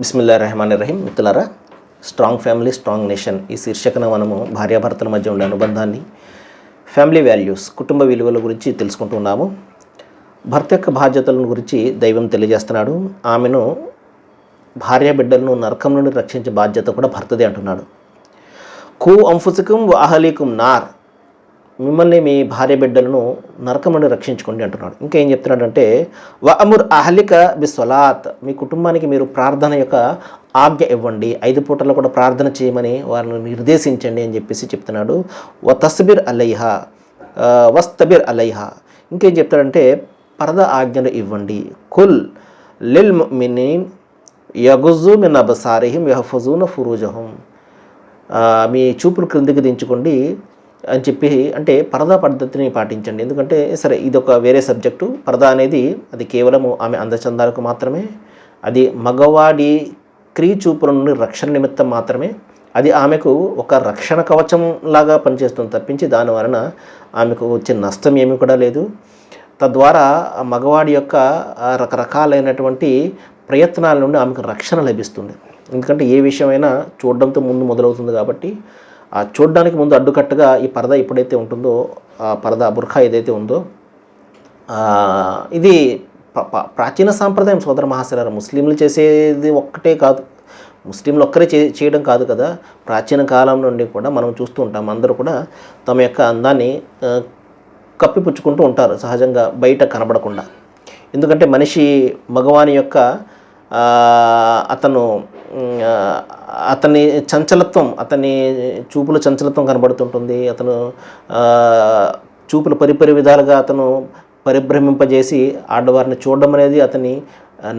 బిస్మిల్లా రెహమాన్ రహీం మిత్రులారా strong family strong nation ఈ శీర్షికన మనము భార్యాభర్తల మధ్య ఉండే అనుబంధాన్ని ఫ్యామిలీ వాల్యూస్ కుటుంబ విలువల గురించి తెలుసుకుంటున్నాము భర్త యొక్క బాధ్యతలను గురించి దైవం తెలియజేస్తున్నాడు. ఆమెను భార్య బిడ్డలను నరకం నుండి రక్షించే బాధ్యత కూడా భర్తదే అంటున్నాడు. కు అంఫుసికం అహలీకుం నార్. మిమ్మల్ని మీ భార్య బిడ్డలను నరకం నుండి రక్షించుకోండి అంటున్నాడు. ఇంకేం చెప్తున్నాడంటే వ అముర్ అహలిక బిస్వలాత్ మీ కుటుంబానికి మీరు ప్రార్థన యొక్క ఆజ్ఞ ఇవ్వండి. ఐదు పూటల్లో కూడా ప్రార్థన చేయమని వారిని నిర్దేశించండి అని చెప్పేసి చెప్తున్నాడు. వ తస్బిర్ అలైహ. వస్తబిర్ అలైహ. ఇంకేం చెప్తాడంటే పరద ఆజ్ఞలు ఇవ్వండి. కుల్ లిల్ మినీన్ యగుజు మిన్ అబసారిహిం యహఫజూన ఫురూజహం. మీ చూపులు క్రిందికి దించుకోండి. అని చెప్పి అంటే పరదా పద్ధతిని పాటించండి. ఎందుకంటే సరే ఇది ఒక వేరే సబ్జెక్టు. పరదా అనేది అది కేవలము ఆమె అందచందాలకు మాత్రమే. అది మగవాడి క్రీ చూపుల నుండి రక్షణ నిమిత్తం మాత్రమే. అది ఆమెకు ఒక రక్షణ కవచం లాగా పనిచేస్తుంది తప్పించి దాని వలన ఆమెకు వచ్చే నష్టం ఏమీ కూడా లేదు. తద్వారా మగవాడి యొక్క రకరకాలైనటువంటి ప్రయత్నాల నుండి ఆమెకు రక్షణ లభిస్తుంది. ఎందుకంటే ఏ విషయమైనా చూడడంతో ముందు మొదలవుతుంది కాబట్టి చూడడానికి ముందు అడ్డుకట్టుగా ఈ పరద ఎప్పుడైతే ఉంటుందో ఆ పరద బుర్ఖా ఏదైతే ఉందో ఇది ప్రాచీన సాంప్రదాయం సోదర మహాశరారు. ముస్లింలు చేసేది ఒక్కటే కాదు. ముస్లింలు ఒక్కరే చే చేయడం కాదు కదా. ప్రాచీన కాలం నుండి కూడా మనం చూస్తూ ఉంటాం. అందరూ కూడా తమ యొక్క అందాన్ని కప్పిపుచ్చుకుంటూ ఉంటారు సహజంగా బయట కనబడకుండా. ఎందుకంటే మనిషి మగవాని యొక్క అతను అతని చంచలత్వం అతని చూపుల చంచలత్వం కనబడుతుంటుంది. అతను ఆ, చూపులు పరిపరి విధాలుగా అతను పరిభ్రమింపజేసి ఆడవారిని చూడడం అనేది అతని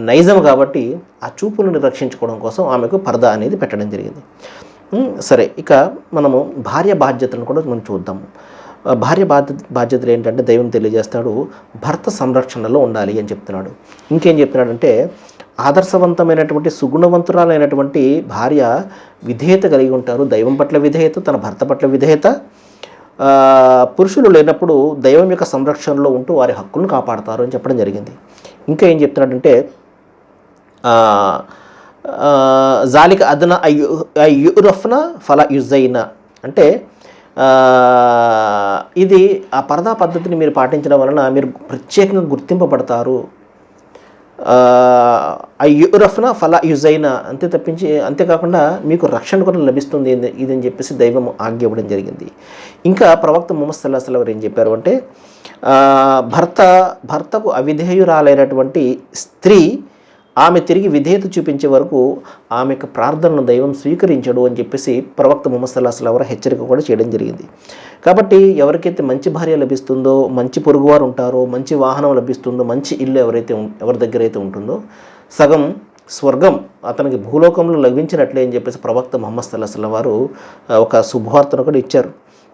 నైజం కాబట్టి ఆ చూపులను రక్షించుకోవడం కోసం ఆమెకు పరదా అనేది పెట్టడం జరిగింది. సరే ఇక మనము భార్య బాధ్యతలను కూడా మనం చూద్దాము భార్య బాధ్యత బాధ్యతలు ఏంటంటే దైవం తెలియజేస్తాడు భర్త సంరక్షణలో ఉండాలి అని చెప్తున్నాడు. ఇంకేం చెప్తున్నాడంటే ఆదర్శవంతమైనటువంటి సుగుణవంతురాలైనటువంటి భార్య విధేయత కలిగి ఉంటారు. దైవం పట్ల విధేయత తన భర్త పట్ల విధేయత. పురుషులు లేనప్పుడు దైవం యొక్క సంరక్షణలో ఉంటూ వారి హక్కులను కాపాడతారు అని చెప్పడం జరిగింది. ఇంకా ఏం చెప్తున్నాడంటే జాలిక అదన అయ్యురఫ్న ఫల యుజైన. అంటే ఇది ఆ పరదా పద్ధతిని మీరు పాటించడం వలన మీరు ప్రత్యేకంగా గుర్తింపబడతారు. అయ్యురఫ్న ఫలా యుజైన అంతే తప్పించి అంతేకాకుండా మీకు రక్షణ కూడా లభిస్తుంది ఇది అని చెప్పేసి దైవం ఆజ్ఞ ఇవ్వడం జరిగింది. ఇంకా ప్రవక్త ముహమ్మద్ సల్లాహ్ సల్లం వారు ఏం చెప్పారు అంటే భర్త భర్తకు అవిధేయురాలైనటువంటి స్త్రీ ఆమె తిరిగి విధేయత చూపించే వరకు ఆమెకు ప్రార్థనను దైవం స్వీకరించడు అని చెప్పేసి ప్రవక్త ముహమ్మద్ సల్లాహస్ల వారు హెచ్చరిక కూడా చేయడం జరిగింది. కాబట్టి ఎవరికైతే మంచి భార్య లభిస్తుందో మంచి పొరుగువారు ఉంటారో మంచి వాహనం లభిస్తుందో మంచి ఇల్లు ఎవరైతే ఎవరి దగ్గర అయితే ఉంటుందో సగం స్వర్గం అతనికి భూలోకంలో లభించినట్లే అని చెప్పేసి ప్రవక్త ముహమ్మద్ సల్లాహస్ల వారు ఒక శుభవార్తను కూడా ఇచ్చారు.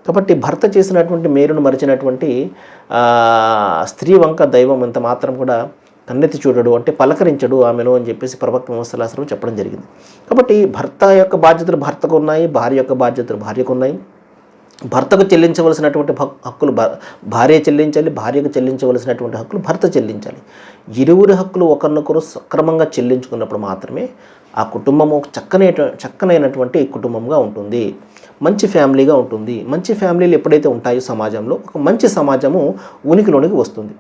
కాబట్టి భర్త చేసినటువంటి మేలును మరిచినటువంటి స్త్రీ వంక దైవం ఎంత మాత్రం కూడా కన్నెత్తి చూడడు అంటే పలకరించడు ఆమెను అని చెప్పేసి ప్రవక్త ముహమ్మద్ చెప్పడం జరిగింది. కాబట్టి భర్త యొక్క బాధ్యతలు భర్తకు ఉన్నాయి భార్య యొక్క బాధ్యతలు భార్యకు ఉన్నాయి. భర్తకు చెల్లించవలసినటువంటి హక్కులు భా- భార్య చెల్లించాలి భార్యకు చెల్లించవలసినటువంటి హక్కులు భర్త చెల్లించాలి. ఇరువురి హక్కులు ఒకరినొకరు సక్రమంగా చెల్లించుకున్నప్పుడు మాత్రమే ఆ కుటుంబం ఒక చక్కనే చక్కనైనటువంటి కుటుంబంగా ఉంటుంది. మంచి ఫ్యామిలీగా ఉంటుంది. మంచి ఫ్యామిలీలు ఎప్పుడైతే ఉంటాయో సమాజంలో ఒక మంచి సమాజము ఉనికిలోనికి వస్తుంది.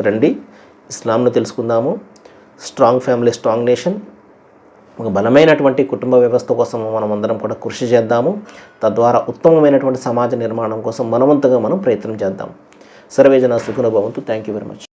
రండి. ఇస్లాంను తెలుసుకుందాము. Strong family strong nation. ఒక బలమైనటువంటి కుటుంబ వ్యవస్థ కోసం మనం అందరం కూడా కృషి చేద్దాము. తద్వారా ఉత్తమమైనటువంటి సమాజ నిర్మాణం కోసం మనవంతగా మనం ప్రయత్నం చేద్దాం. సర్వేజన సుఖనుభవంతు. Thank you very much